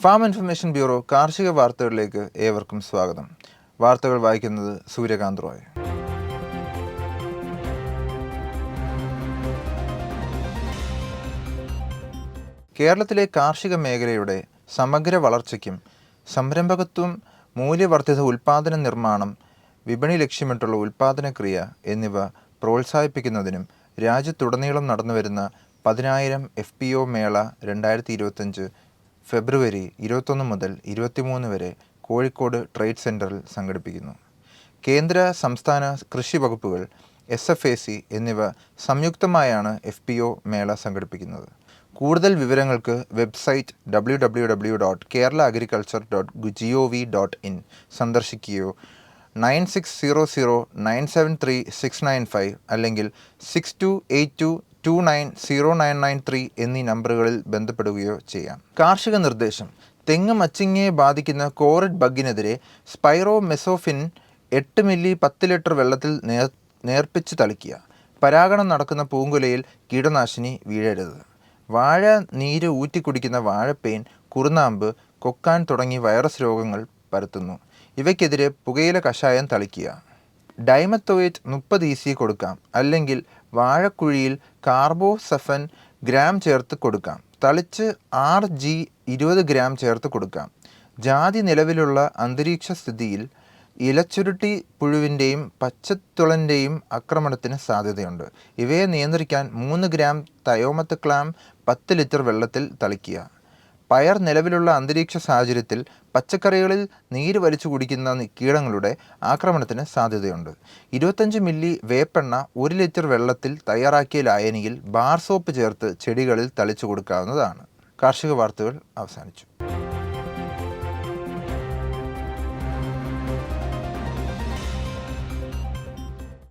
Farm information bureau കാർഷിക വാർത്തകളിലേക്ക് ഏവർക്കും സ്വാഗതം. വാർത്തകൾ വായിക്കുന്നത് സൂര്യകാന്ത് റോയ്. കേരളത്തിലെ കാർഷിക മേഖലയുടെ സമഗ്ര വളർച്ചയ്ക്കും സംരംഭകത്വം മൂല്യവർദ്ധിത ഉൽപ്പാദന നിർമ്മാണം വിപണി ലക്ഷ്യമിട്ടുള്ള ഉൽപ്പാദന ക്രിയ എന്നിവ പ്രോത്സാഹിപ്പിക്കുന്നതിനും രാജ്യത്തുടനീളം നടന്നുവരുന്ന പതിനായിരം എഫ് പി ഒ മേള രണ്ടായിരത്തി ഇരുപത്തഞ്ച് ഫെബ്രുവരി ഇരുപത്തൊന്ന് മുതൽ ഇരുപത്തിമൂന്ന് വരെ കോഴിക്കോട് ട്രേഡ് സെന്ററിൽ സംഘടിപ്പിക്കുന്നു. കേന്ദ്ര സംസ്ഥാന കൃഷി വകുപ്പുകൾ എസ് എഫ് എ സി എന്നിവ സംയുക്തമായാണ് എഫ് പി ഒ മേള സംഘടിപ്പിക്കുന്നത്. കൂടുതൽ വിവരങ്ങൾക്ക് website W W W dot Kerala agriculture dot G O V dot in സന്ദർശിക്കുകയോ nine six zero zero nine seven three six nine five അല്ലെങ്കിൽ six two eight two two nine zero nine nine three എന്നീ നമ്പറുകളിൽ ബന്ധപ്പെടുകയോ ചെയ്യാം. കാർഷിക നിർദ്ദേശം. തെങ്ങ് മച്ചിങ്ങയെ ബാധിക്കുന്ന കോറിഡ് ബഗിനെതിരെ Spyro മെസോഫിൻ എട്ട് milli പത്ത് ലിറ്റർ വെള്ളത്തിൽ നേർ നേർപ്പിച്ച് തളിക്കുക. പരാഗണം നടക്കുന്ന പൂങ്കുലയിൽ കീടനാശിനി വീഴരുത്. വാഴ നീര് ഊറ്റിക്കുടിക്കുന്ന വാഴപ്പേൻ കുറുനാമ്പ് കൊക്കാൻ തുടങ്ങി വൈറസ് രോഗങ്ങൾ പരത്തുന്നു. ഇവയ്ക്കെതിരെ പുകയില കഷായം തളിക്കുക. ഡൈമത്തോയേറ്റ് മുപ്പത് ഇ സി കൊടുക്കാം. അല്ലെങ്കിൽ വാഴക്കുഴിയിൽ കാർബോസഫൻ ഗ്രാം ചേർത്ത് കൊടുക്കാം. തളിച്ച് ആർ ജി ഇരുപത് ഗ്രാം ചേർത്ത് കൊടുക്കാം. ജാതി നിലവിലുള്ള അന്തരീക്ഷ സ്ഥിതിയിൽ ഇലച്ചുരുട്ടി പുഴുവിന്റെയും പച്ചത്തുളന്റെയും ആക്രമണത്തിന് സാധ്യതയുണ്ട്. ഇവയെ നിയന്ത്രിക്കാൻ മൂന്ന് ഗ്രാം തയോമത്ത് ക്ലാം പത്ത് ലിറ്റർ വെള്ളത്തിൽ തളിക്കുക. പയർ നിലവിലുള്ള അന്തരീക്ഷ സാഹചര്യത്തിൽ പച്ചക്കറികളിൽ നീര് വലിച്ചു കുടിക്കുന്ന കീടങ്ങളുടെ ആക്രമണത്തിന് സാധ്യതയുണ്ട്. ഇരുപത്തഞ്ച് മില്ലി വേപ്പെണ്ണ ഒരു ലിറ്റർ വെള്ളത്തിൽ തയ്യാറാക്കിയ ലായനിയിൽ ബാർ സോപ്പ് ചേർത്ത് ചെടികളിൽ തളിച്ചു കൊടുക്കാവുന്നതാണ്. കാർഷിക വാർത്തകൾ അവസാനിച്ചു.